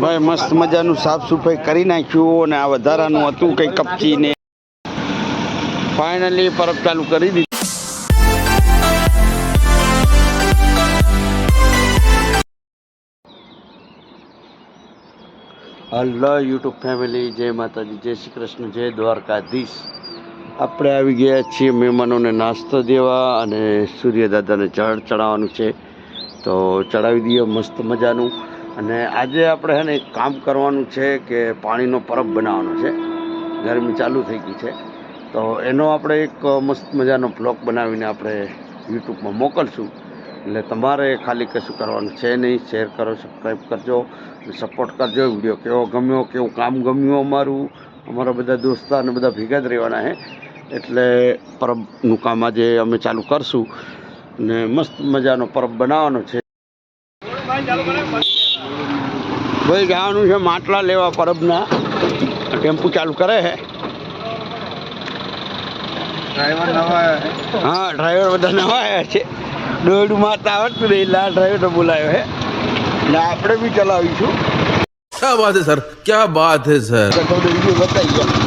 ભાઈ, મસ્ત મજાનું સાફ સફાઈ કરી નાખ્યું અને આ વધારાનું હતું, કંઈ કપચી ને ફાઇનલી પરબ ચાલુ કરી દીધી. હલો યુટ્યુબ ફેમિલી જય માતાજી, જય શ્રી કૃષ્ણ, જય દ્વારકાધીશ. આપણે આવી ગયા છીએ મહેમાનોને નાસ્તો દેવા અને સૂર્યદાદાને જળ ચડાવવાનું છે. તો ચડાવી દઈએ મસ્ત મજાનું. અને આજે આપણે છે ને કામ કરવાનું છે કે પાણીનો પરબ બનાવવાનો છે. ગરમી ચાલુ થઈ ગઈ છે. તો એનો આપણે એક મસ્ત મજાનો બ્લોગ બનાવીને આપણે યુટ્યુબમાં મોકલશું. એટલે તમારે ખાલી કશું કરવાનું છે નહીં. શેર કરો સબસ્ક્રાઈબ કરજો સપોર્ટ કરજો. વીડિયો કેવો ગમ્યો, કેવું કામ ગમ્યું અમારું? અમારા બધા દોસ્તાર અને બધા ભેગા જ રહેવાના છે એટલે પરબનું કામ આજે અમે ચાલુ કરશું. ને મસ્ત મજાનો પરબ બનાવવાનો છે ભાઈ જવાનું છે માટલા લેવા પરબના ટેમ્પુ ચાલુ કરે છે ડ્રાઈવર નવા હા ડ્રાઈવર બધા નવા આવ્યા છે દોડું મારતા આવડતું નહીં એટલે આ ડ્રાઈવરને બોલાયો છે એટલે આપણે બી ચલાવીશું क्या बात है सर क्या बात है सर તો તમને વિડીયો બતાવી ગયા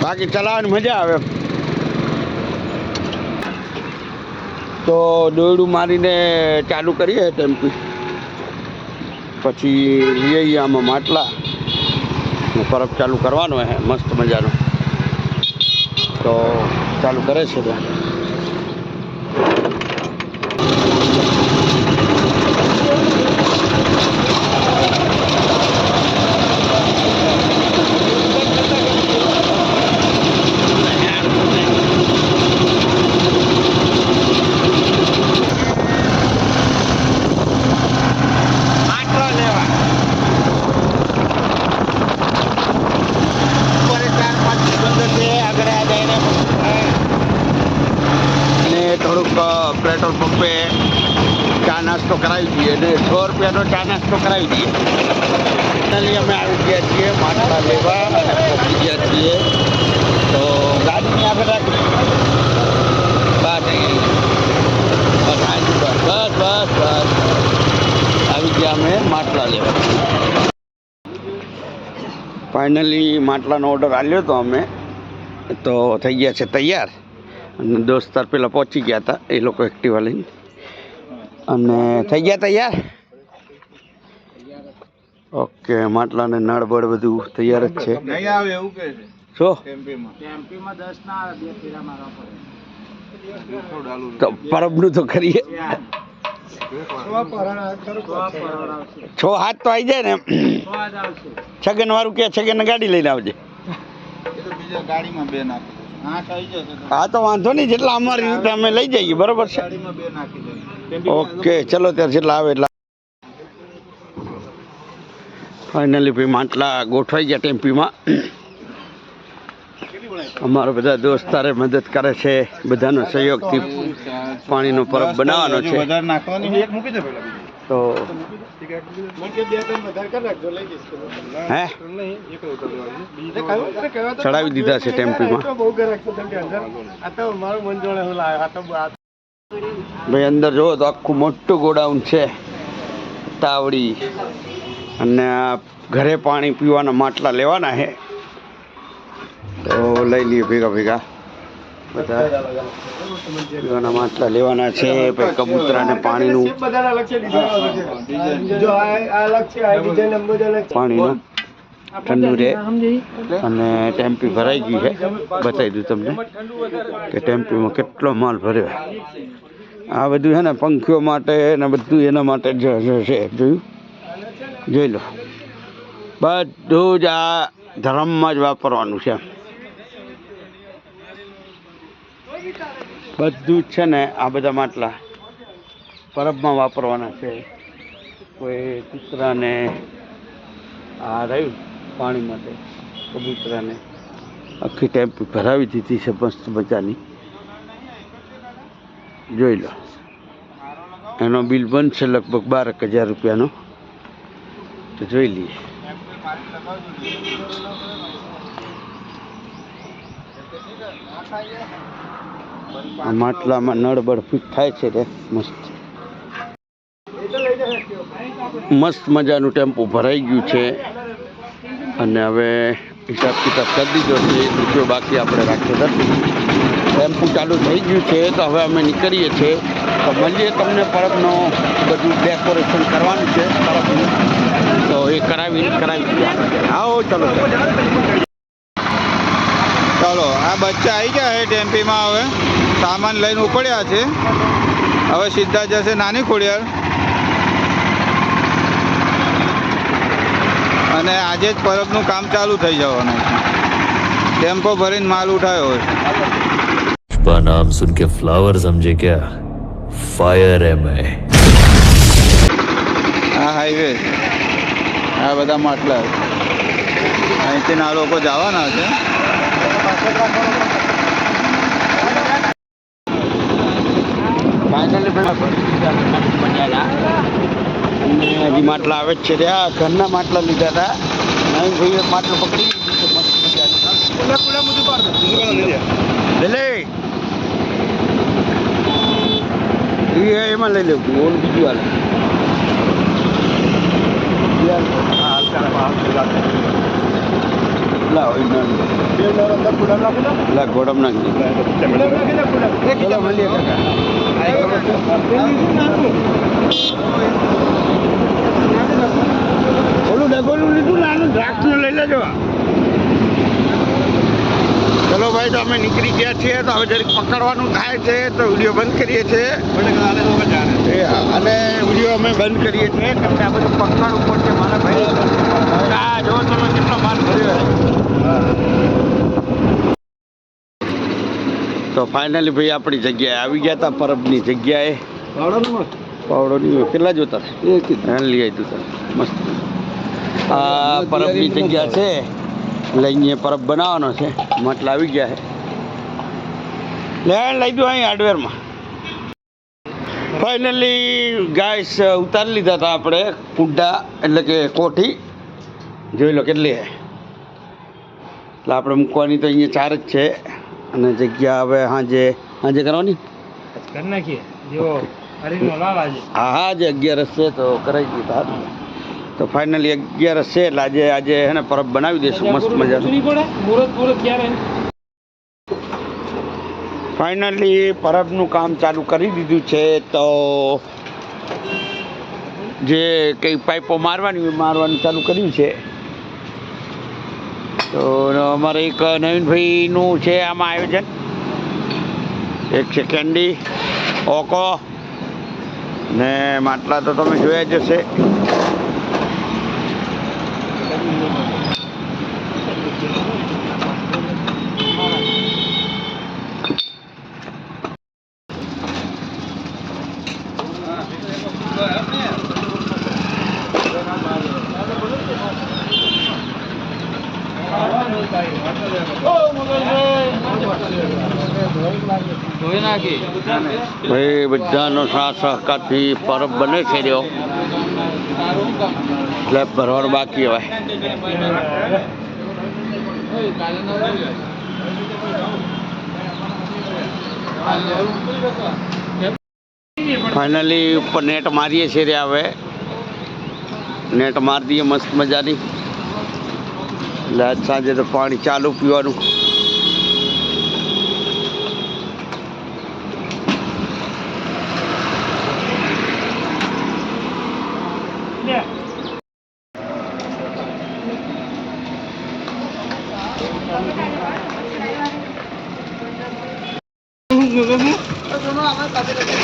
બાકી ચલાવવાની મજા આવે તો દોરડું મારીને ચાલુ કરીએ ટેમ્પી પછી લઈ આવીએ આમાં માટલા. પરબ ચાલુ કરવાનો હે, મસ્ત મજાનો. તો ચાલુ કરે છે તો માટલા લેવા ઉપર ચાર પાંચ બંદર છે આગળ આ જઈને અને થોડુંક અ, પેટ્રોલ પંપે ચા નાસ્તો કરાવી દઈએ અને સો રૂપિયાનો ચા નાસ્તો કરાવી દઈએ ફાઇનલી અમે આવી ગયા છીએ માટલા લેવા પહોંચી ગયા છીએ. તો ગાડીની આગળ રાખી. બસ. બસ બસ બસ આવી ગયા અમે માટલા લેવા. ફાઇનલી માટલાનો ઓર્ડર આપ્યો હતો અમે. તો થઈ ગયા છે તૈયાર. દોસ્તાર પેલા પહોંચી ગયા હતા એ લોકો એક્ટિવા લઈને. અને થઈ ગયા તૈયાર? ઓકે માટલા ને નળ બળ બધું તૈયાર જ છે. નહીં આવે એવું કે છે. શું? ટેમ્પીમાં થોડું ડાલું તો પરબનું તો કરીએ. છ હાથ તો આવી જાય ને છગન વાળું કે છગન ગાડી લઈને આવજે. બીજા ગાડીમાં બે નાખી. હા તો. વાંધો નહીં જેટલા અમારી રીતે અમે લઈ જઈએ બરોબર છે? ઓકે ચલો ત્યારે જેટલા આવે એટલા. ફાઇનલી ભાઈ માટલા ગોઠવાઈ ગયા ટેમ્પીમાં. અમારા બધા દોસ્તારે મદદ કરે છે બધાનો સહયોગથી પાણીનો પરબ બનાવવાનો છે. તો હે? ચડાવી દીધા છે ટેમ્પીમાં ભાઈ અંદર જુઓ તો આખું મોટું ગોડાઉન છે. તાવડી. અને ઘરે પાણી પીવાના માટલા લેવાના છે. તો લઈ લઈએ ભેગા ભેગા. બધા પીવાના માટલા લેવાના છે પછી કબૂતરાને પાણીનું પાણીનું ઠંડુ રહે અને ટેમ્પી ભરાઈ ગઈ છે. બતાવી દઉં તમને કે ટેમ્પીમાં કેટલો માલ ભર્યો આ બધું છે ને પંખીઓ માટે ને બધું એના માટે છે. જોયું? જોઈ લો. બધું જ આ ધર્મમાં જ વાપરવાનું છે. બધું જ છે ને આ બધા માટલા પરબમાં વાપરવાના છે. કોઈ કૂતરાને આ રહ્યું પાણી માટે, કબૂતરાને. આખી ટેમ્પી ભરાવી દીધી છે મસ્ત મજાની. જોઈ લો. એનો બિલ બનશે લગભગ બારક હજાર રૂપિયાનો. તો જોઈ લઈએ. માટલામાં નળ બળ ફિટ થાય છે રે, મસ્ત. મસ્ત મજાનું ટેમ્પો ભરાઈ ગયું છે. અને હવે હિસાબ કિતાબ કરી દીધો છે રૂપિયો બાકી આપણે રાખ્યો નથી. ટેમ્પો ચાલુ થઈ ગયું છે, તો હવે અમે નીકળીએ છીએ. તો મળીએ તમને પરબનો બધું ડેકોરેશન કરવાનું છે. પરબનું તો એ કરાવી કરાવી. આવો ચલો. ચાલો આ બચ્ચા આવી ગયા છે ટેમ્પીમાં હવે. સામાન લઈને ઉપડ્યા છે. હવે સીધા જશે નાની ખોડિયાર. અને આજે જ પરબનું કામ ચાલુ થઈ જવાનું છે. ટેમ્પો ભરીને માલ ઉઠાયો છે નામ સુન કે ફ્લાવર સમજે ક્યા? ફાયર એમ આ હાઈવે આ બધા માટલા. અહીંથી ના લોકો જવાના છે. ફાઇનલી અને હજી માટલા આવે જ છે ત્યાં ઘરના માટલા લીધા હતા. નહીં ભાઈ એક માટલું પકડી લીધું એમાં લઈ લેવું ઓલું બીજું હાલ. લાવો હાલ. નાનું. લા ગોડમ નાખી ઓલું ડગોલું લીધું નાનું આનું દ્રાક્ષનું લઈ લેજો. ચલો ભાઈ તો અમે નીકળી ગયા છીએ તો હવે જરીક પકડવાનું થાય છે તો વીડિયો બંધ કરીએ છીએ. એ હા, અને વીડિયો અમે બંધ કરીએ છીએ. તમને કે આ બધું પકડવું પડશે મારા ભાઈ. આ જો તમે કેટલો માલ ભર્યો છે. તો ફાઇનલી ભાઈ આપણી જગ્યાએ આવી ગયા હતા પરબની જગ્યાએ. પાવડોની કેટલા જોતા લઈ આવી તું. મસ્ત. આ પરબની જગ્યા છે. એટલે અહીંયા પરબ બનાવવાનો છે. માટલા આવી ગયા છે. લેણ લઈ દો અહીં હાર્ડવેરમાં ફાઇનલી ગાઈસ ઉતારી લીધા હતા આપણે પુડ્ડા એટલે કે કોઠી. જોઈ લો કેટલી છે. એટલે આપણે મૂકવાની તો અહીંયા ચાર જ છે. અને જગ્યા હવે સાંજે સાંજે કરવાની? કરી નાખીએ. જેવો હા હા આજે અગિયારસ છે તો કરાવી દીધા તો ફાઇનલી અગિયારસ છે એટલે આજે આજે હે ને પરબ બનાવી દઈશું મસ્ત મજા ફાઇનલી પરબનું કામ ચાલુ કરી દીધું છે તો જે કંઈ પાઇપો મારવાની મારવાનું ચાલુ કર્યું છે. તો અમારે એક નવીનભાઈનું છે આમાં આયોજન. એક છે કેન્ડી, ઓકો, ને માટલા તો તમે જોયા જ હશે ધોઈ નાખી ભાઈ, બધાનો સાથ સહકારથી પરબ બને છે રહ્યો. સ્લેબ ભરવાનું બાકી હવે. ફાઇનલી ઉપર નેટ મારીએ છીએ રે હવે. નેટ મારી દઈએ મસ્ત મજાની. એટલે સાંજે તો પાણી ચાલુ પીવાનું.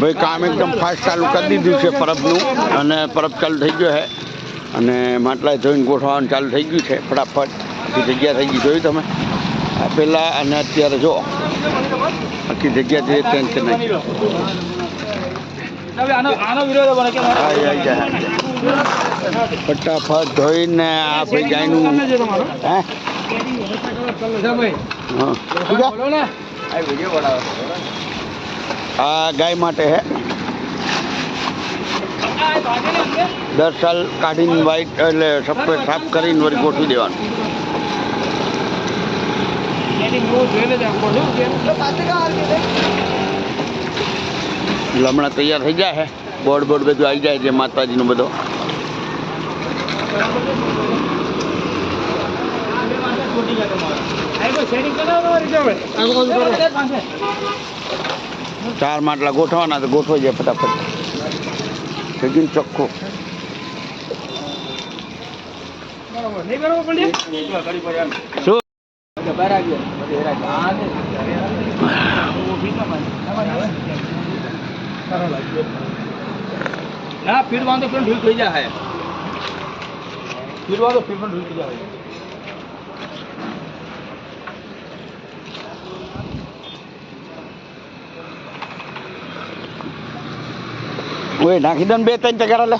ભાઈ, કામ એકદમ ફાસ્ટ ચાલુ કરી દીધું છે પરબનું અને પરબ ચાલુ થઈ ગયો છે. અને માટલા જોઈને ગોઠવવાનું ચાલુ થઈ ગયું છે, ફટાફટ. જગ્યા થઈ ગઈ, જોયું તમે? પહેલાં અને અત્યારે જો, આખી જગ્યા જે નહીં કે જાય. ફટાફટ ધોઈને આ ભાઈ ગાયનું, હે? ભાઈ હા શું કહે? બોલો ને આ ગાય માટે હે દર સાલ કાઢીને વ્હાઈટ એટલે સફેદ સાફ કરીને વળી ગોઠવી દેવાનું એની હું જોઈ લેજે આમ બોલું કે એટલે હમણાં તૈયાર થઈ જાય છે બોર્ડ બોર્ડ બધું આવી જાય છે માતાજીનું બધો ચાર માટલા ગોઠવાના તો ગોઠવાઈ જાય ફટાફટ. ચોખ્ખો. શું? ના ફીડ વાંધો પણ ઢીલ થઈ જાય. ફીડ વાંધો ફીડ પણ ઢીલ થઈ જાય. ઓય નાખી દો ને બે ત્રણ ચગારા લે.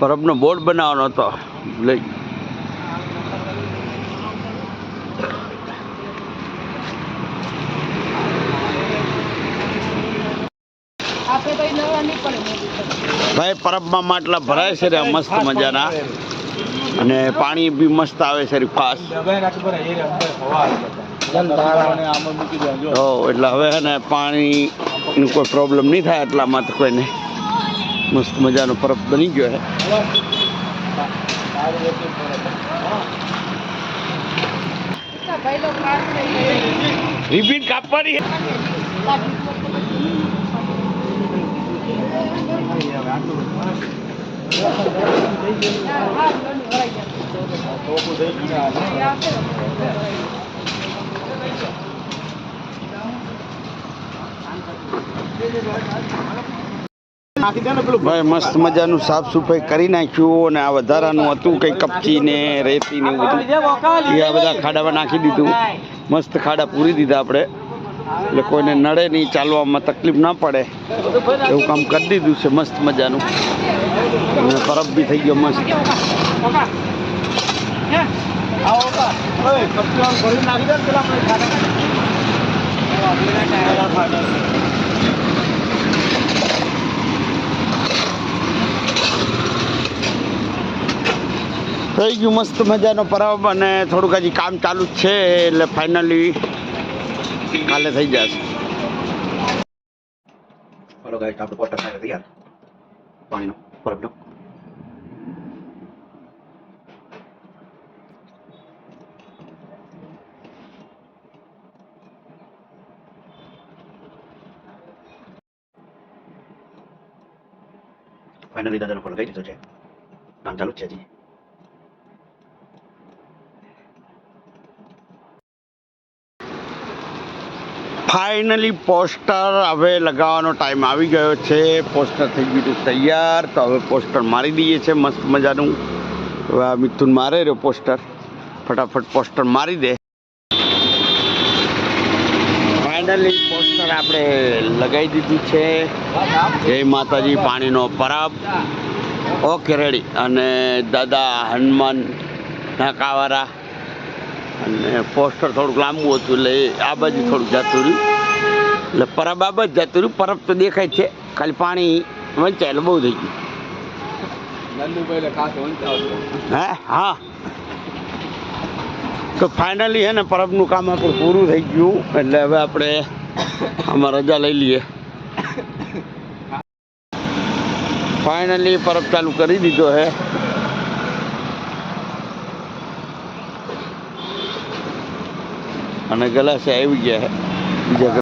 પરબ નો પરબનો બોર્ડ બનાવવાનો હતો. લઈ. ભાઈ પરબમાં માટલા ભરાય છે રે મસ્ત મજાના. અને પાણી બી મસ્ત આવે છે રે ફાસ્ટ. એટલે હવે છે ને પાણીનું કોઈ પ્રોબ્લેમ નહીં થાય એટલામાં તો કોઈને મસ્ત મજાનો પરબ બની ગયો છે રિપીટ કાપવાની નાખી દે ને પેલું ભાઈ, મસ્ત મજાનું સાફ સફાઈ કરી નાખ્યું અને આ વધારાનું હતું, કંઈ કપચી ને રેતી ને બધું. એ બધા ખાડામાં નાખી દીધું. મસ્ત ખાડા પૂરી દીધા આપણે. એટલે કોઈને નડે નહીં, ચાલવામાં તકલીફ ના પડે. એવું કામ કરી દીધું છે, મસ્ત મજાનું. અને પરબ બી થઈ ગયો મસ્ત. નાખી થઈ ગયું મસ્ત મજાનો પરબ અને થોડુંક હજી કામ ચાલુ જ છે એટલે ફાઇનલી કાલે થઈ જશે. Hello guys, આપણે પોટર સાથે તૈયાર. પાણીનો પરબનો ફાઇનલી દાદાનો ફોટો કઈ દીધો છે. કામ ચાલુ જ છે હજી. ફાઇનલી પોસ્ટર હવે લગાવવાનો ટાઈમ આવી ગયો છે. પોસ્ટર થઈ ગયું છે તૈયાર. તો હવે પોસ્ટર મારી દઈએ છે મસ્ત મજાનું. હવે મિથુન મારે રહ્યો પોસ્ટર ફટાફટ પોસ્ટર મારી દે. ફાઇનલી પોસ્ટર આપણે લગાવી દીધું છે. જય માતાજી, પાણીનો પરાબ ઓકે રેડી અને દાદા હનુમાન નાકાવાળા અને પોસ્ટર થોડુંક લાંબુ હતું એટલે આ બાજુ થોડુંક જતું રહ્યું. એટલે પરબ આ બાજુ જતું રહ્યું. પરબ તો દેખાય છે. ખાલી પાણી વંચાય એટલે બહુ થઈ ગયું. હે? હા. તો ફાઇનલી હે ને પરબનું કામ આપણું પૂરું થઈ ગયું. એટલે હવે આપણે આમાં રજા લઈ લઈએ. ફાઇનલી પરબ ચાલુ કરી દીધો હે. અને ગલાસે આવી ગયા બીજા